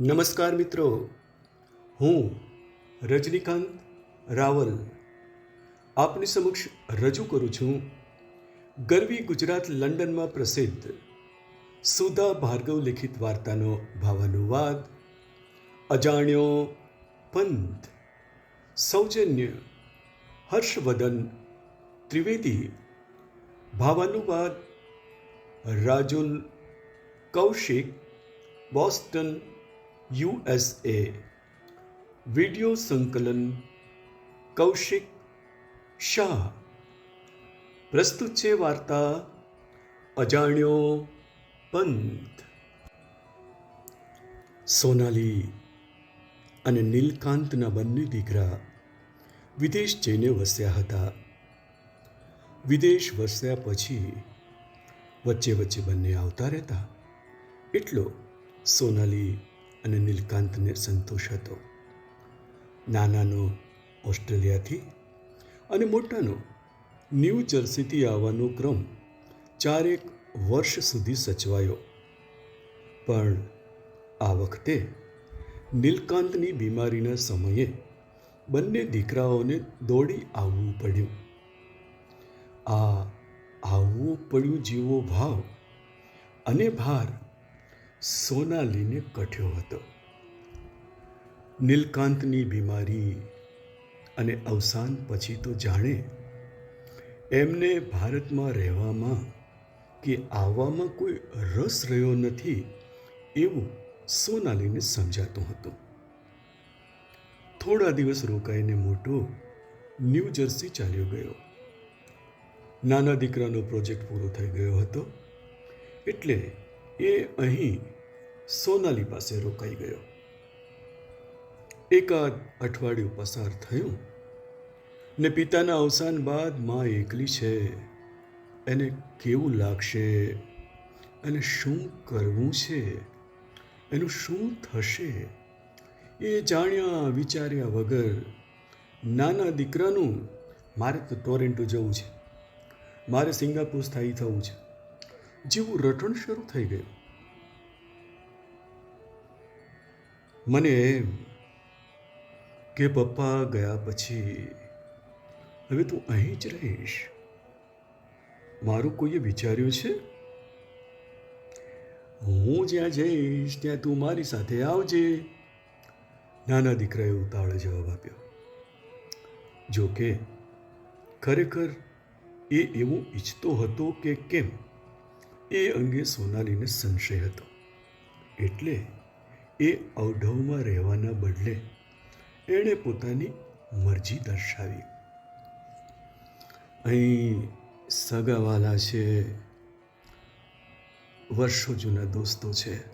નમસ્કાર મિત્રો. હું રજનીકાંત રાવલ. આપની સમક્ષ રજૂ કરું છું. ગરવી ગુજરાત લંડનમાં પ્રસિદ્ધ સુધા ભાર્ગવ લિખિત વાર્તાનો ભાવાનુવાદ, અજાણ્યો પંથ, સૌજન્ય હર્ષવદન ત્રિવેદી, ભાવાનુવાદ, Rajul Kaushik, Boston USA video સંકલન કૌશિક શાહ. પ્રસ્તુત છે વાર્તા અજાણ્યો પંથ. સોનાલી અને નીલકાંતના બંને દીકરા વિદેશ જઈને વસ્યા હતા. વિદેશ વસ્યા પછી વચ્ચે વચ્ચે બંને આવતા રહેતા. એટલો સોનાલી અને નીલકાંતને સંતોષ હતો. નાનાનો ઓસ્ટ્રેલિયાથી અને મોટાનો ન્યૂ જર્સીથી આવવાનો ક્રમ ચારેક વર્ષ સુધી સચવાયો. પણ આ વખતે નીલકાંતની બીમારીના સમયે બંને દીકરાઓને દોડી આવવું પડ્યું. આ આવવું પડ્યું જેવો ભાવ અને ભાર સોનાલીને કઠ્યો હતો. નીલકાંતની બીમારી અને અવસાન પછી તો જાણે એમને ભારતમાં રહેવામાં કે આવવામાં કોઈ રસ રહ્યો નથી એવું સોનાલીને સમજાતું હતું. થોડા દિવસ રોકાઈને મોટો ન્યૂ જર્સી ચાલ્યો ગયો. નાના દીકરાનો પ્રોજેક્ટ પૂરો થઈ ગયો હતો. એટલે એ અહીં સોનાલી પાસે રોકાઈ ગયો. એકાદ અઠવાડિયું પસાર થયું ને પિતાના અવસાન બાદ મા એકલી છે. એને કેવું લાગશે? અને શું કરવું છે? એનું શું થશે? એ જાણ્યા વિચાર્યા વગર નાના દીકરાનું મારે તો ટોરેન્ટો જવું છે. મારે સિંગાપુર સ્થાયી થવું છે. જેવું રટણ શરૂ થઈ ગયું. મને કે પપ્પા ગયા પછી હવે તું અહીં જ રહીશ. મારું કોઈએ વિચાર્યું છે? હું જ્યાં જઈશ ત્યાં તું મારી સાથે આવજે. નાના દીકરાએ ઉતાવળે જવાબ આપ્યો. જો કે ખરેખર એ એવું ઈચ્છતો હતો કે કેમ? એ અંગે સોનાલીને સંશય હતો. એટલે એ અવઢવમાં રહેવાના બદલે એણે પોતાની મરજી દર્શાવી. અહીં સગાવાલા છે, વર્ષો જૂના દોસ્તો છે.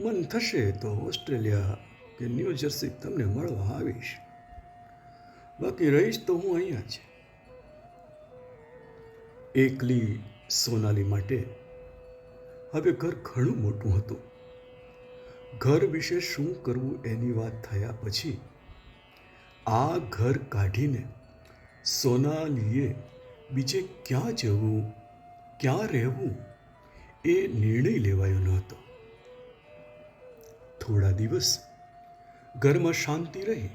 મન થશે તો ઓસ્ટ્રેલિયા કે ન્યૂ જર્સી તમને મળવા આવીશ. બાકી રહીશ તો હું અહીંયા જ. એકલી સોનાલી માટે હવે ઘર ઘણું મોટું હતું. ઘર વિશે શું કરવું એની વાત થયા પછી આ ઘર કાઢીને સોનાલીએ બીજે ક્યાં જવું, ક્યાં રહેવું એ નિર્ણય લેવાયો ન હતો. થોડા દિવસ ઘરમાં શાંતિ રહી.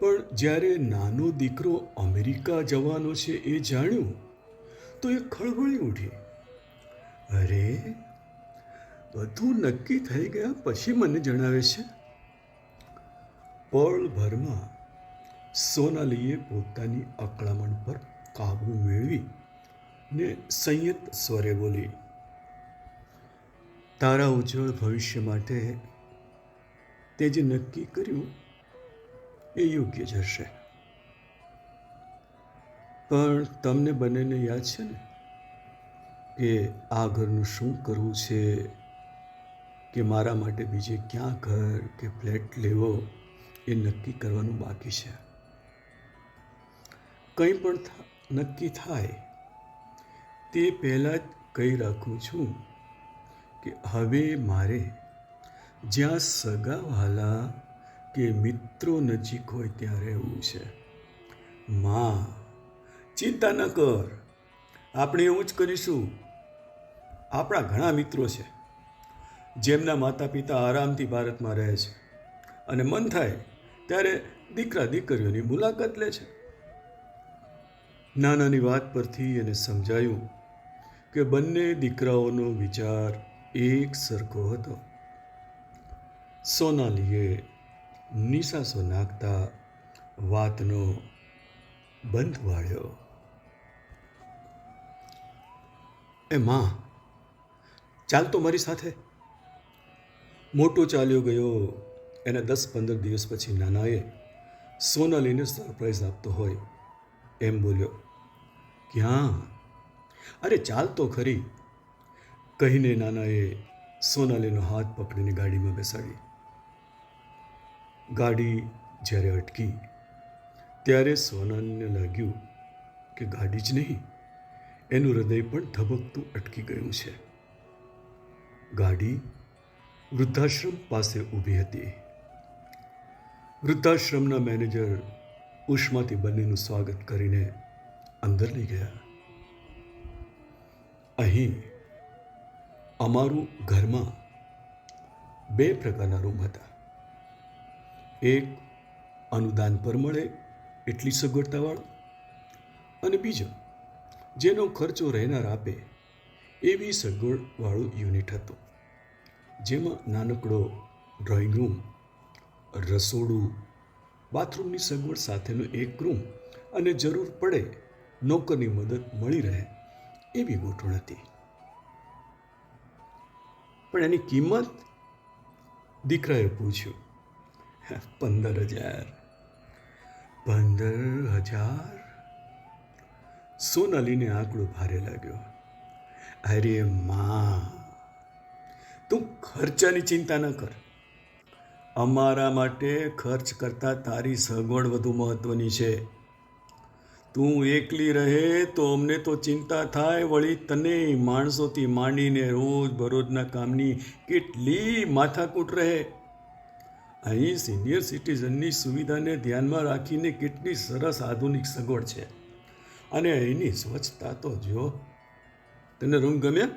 પણ જ્યારે નાનો દીકરો અમેરિકા જવાનો છે એ જાણ્યું તો એ ખળભળી ઉઠી. અરે બધું નક્કી થઈ ગયા પછી મને જણાવે છે પળભરમાં સોનાલીએ પોતાની અકળામણ પર કાબુ મેળવી ને સંયત સ્વરે બોલી, તારા ઉજ્જવળ ભવિષ્ય માટે તે જે નક્કી કર્યું એ યોગ્ય જ હશે. પણ તમને બંનેને યાદ છે ને કે આ ઘરનું શું કરવું છે કે મારા માટે બીજે ક્યાં ઘર કે ફ્લેટ લેવો એ નક્કી કરવાનું બાકી છે. કંઈ પણ નક્કી થાય, તે પહેલાં જ કહી રાખું છું કે હવે મારે જ્યાં સગાવાલા કે મિત્રો નજીક હોય ત્યાં રહેવું છે. માં, ચિંતા ન કર. આપણે એવું જ કરીશું. આપણા ઘણા મિત્રો છે. જેમના માતા પિતા આરામથી ભારતમાં રહે છે. અને મન થાય ત્યારે દીકરા દીકરીઓની મુલાકાત લે છે. નાનાની વાત પરથી એને સમજાયું કે બંને દીકરાઓનો વિચાર એક સરખો હતો. સોનાલીએ નિશાસો નાખતા વાતનો બંધ વાળ્યો. એ માં, ચાલ તો મારી સાથે. મોટો ચાલ્યો ગયો. એને દસ પંદર દિવસ પછી નાનાએ સોનાલીને સરપ્રાઈઝ આપતો હોય એમ બોલ્યો. ક્યાં? અરે ચાલ તો ખરી. કહીને નાનાએ સોનાલીનો હાથ પકડીને ગાડીમાં બેસાડી. ગાડી જ્યારે અટકી, ત્યારે સોનાને લાગ્યું કે ગાડી જ નહીં, એનું હૃદય પણ ધબકતું અટકી ગયું છે. ગાડી વૃદ્ધાશ્રમ પાસે ઊભી હતી. વૃદ્ધાશ્રમના મેનેજર ઉષ્માથી બંનેનું સ્વાગત કરીને અંદર લઈ ગયા. અહીં અમારું ઘરમાં બે પ્રકારના રૂમ હતા. એક અનુદાન પર મળે એટલી સગવડતાવાળો અને બીજો જેનો ખર્ચો રહેનાર આપે એવી સગવડવાળું યુનિટ હતું. જેમાં નાનકડો ડ્રોઈંગ રૂમ, રસોડું, બાથરૂમની સગવડ સાથેનો એક રૂમ અને જરૂર પડે નોકરની મદદ મળી રહે એવી ગોઠવણ હતી. પણ એની કિંમત? દીકરાએ પૂછ્યું પંદર હજાર. પંદર હજાર? સોનાલીને આંકડો ભારે લાગ્યો. અરે, માં તું ખર્ચાની ચિંતા ન કર. અમારા માટે ખર્ચ કરતાં તારી સગવડ વધુ મહત્વની છે. તું એકલી રહે તો અમને તો ચિંતા થાય, વળી તને માણસોથી માંડીને રોજ બરોજના કામની કેટલી માથાકૂટ રહે. અહીં સિનિયર સિટીઝનની સુવિધાને ધ્યાનમાં રાખીને કેટલી સરસ આધુનિક સગવડ છે. અને અહીંની સ્વચ્છતા તો જો. તને રૂમ ગમ્યા?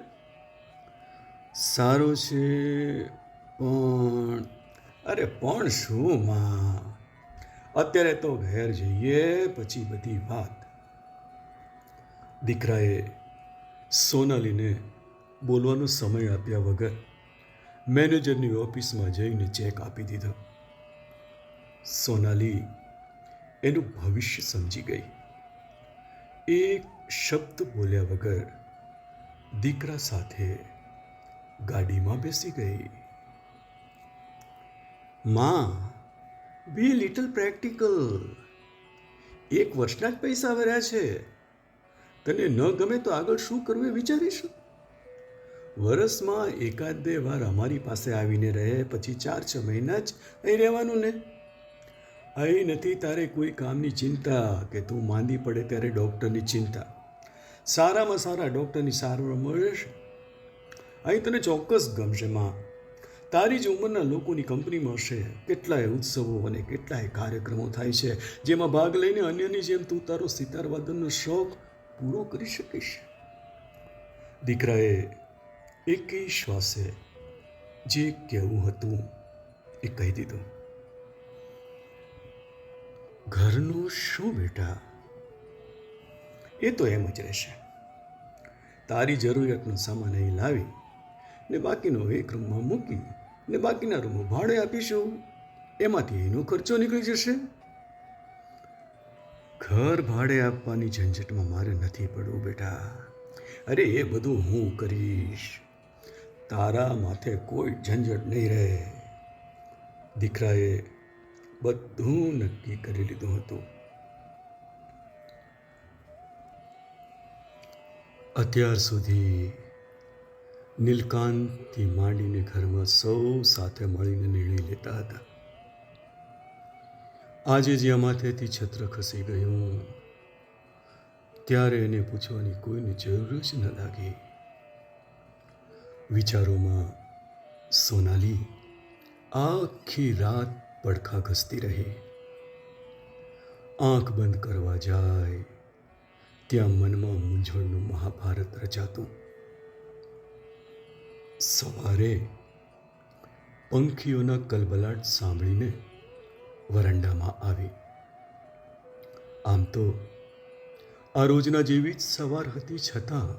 સારું છે, પણ, અરે પણ શું માં? અત્યારે તો ઘેર જઈએ, પછી બધી વાત. દીકરાએ સોનાલીને બોલવાનો સમય આપ્યા વગર મેનેજરની ઓફિસમાં જઈને ચેક આપી દીધો. સોનાલી એનું ભવિષ્ય સમજી ગઈ. એક શબ્દ બોલ્યા વગર દીકરા સાથે ગાડીમાં બેસી ગઈ. માં બી લિટલ પ્રેક્ટિકલ એક વર્ષના જ પૈસા ભર્યા છે. તને ન ગમે તો આગળ શું કરવું એ વિચારીશું. વરસમાં એકાદ બે વાર અમારી પાસે આવીને રહે, પછી ચાર છ મહિના જ અહીં રહેવાનું ને. અહીં નથી તારે કોઈ કામની ચિંતા કે તું માંદી પડે ત્યારે ડૉક્ટરની ચિંતા. સારામાં સારા ડૉક્ટરની સારવાર મળશે અહીં તને ચોક્કસ ગમશે, માં. તારી જ ઉંમરના લોકોની કંપનીમાં હશે કેટલાય ઉત્સવો અને કેટલાય કાર્યક્રમો થાય છે, જેમાં ભાગ લઈને અન્યની જેમ તું તારો સિતાર વાદનનો શોખ પૂરો કરી શકીશ. દીકરાએ એકેય શ્વાસે જે કહેવું હતું એ કહી દીધું. ઘરનું શું બેટા? એ તો એમ જ રહેશે. તારી જરૂરિયાતનો સામાન અહીં લાવી ને બાકીનો એક રૂમમાં મૂકી ને બાકીના રૂમો ભાડે આપીશું. એમાંથી એનો ખર્ચો નીકળી જશે. ઘર ભાડે આપવાની ઝંઝટમાં મારે નથી પડવું બેટા. અરે એ બધું હું કરીશ. તારા માથે કોઈ ઝંઝટ નહીં રહે. દીકરાએ બધું નક્કી કરી લીધું હતું. અત્યાર સુધી નીલકાંતથી માંડીને ઘરમાં સૌ સાથે મળીને નિર્ણય લેતા હતા. આજે જ્યાં માથેથી છત્ર ખસી ગયું, ત્યારે એને પૂછવાની કોઈને જરૂર જ ન લાગી. વિચારોમાં સોનાલી આખી રાત પડખા ઘસતી રહી. આંખ બંધ કરવા જાય, ત્યાં મનમાં મૂંઝવણનું મહાભારત રચાતું. સવારે પંખીઓના કલબલાટ સાંભળીને વરંડામાં આવી. આમ તો આ રોજના જેવી જ સવાર હતી છતાં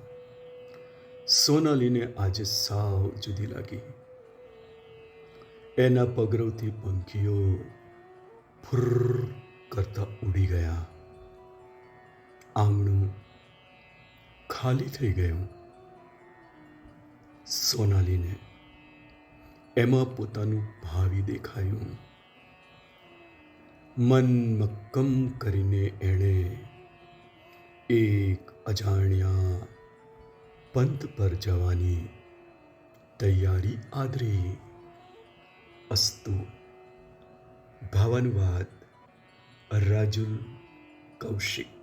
સોનાલીને આજે સાવ જુદી લાગી. એના પગરવથી પંખીઓ ફુર કરતા ઉડી ગયા. આંગણું ખાલી થઈ ગયું. સોનાલીને એમાં પોતાનું ભાવિ દેખાયું. મન મક્કમ કરીને એણે એક અજાણ્યા પંથ પર જવાની તૈયારી આદરી. અસ્તુ, ભાવાનુવાદ, રાજુલ કૌશિક.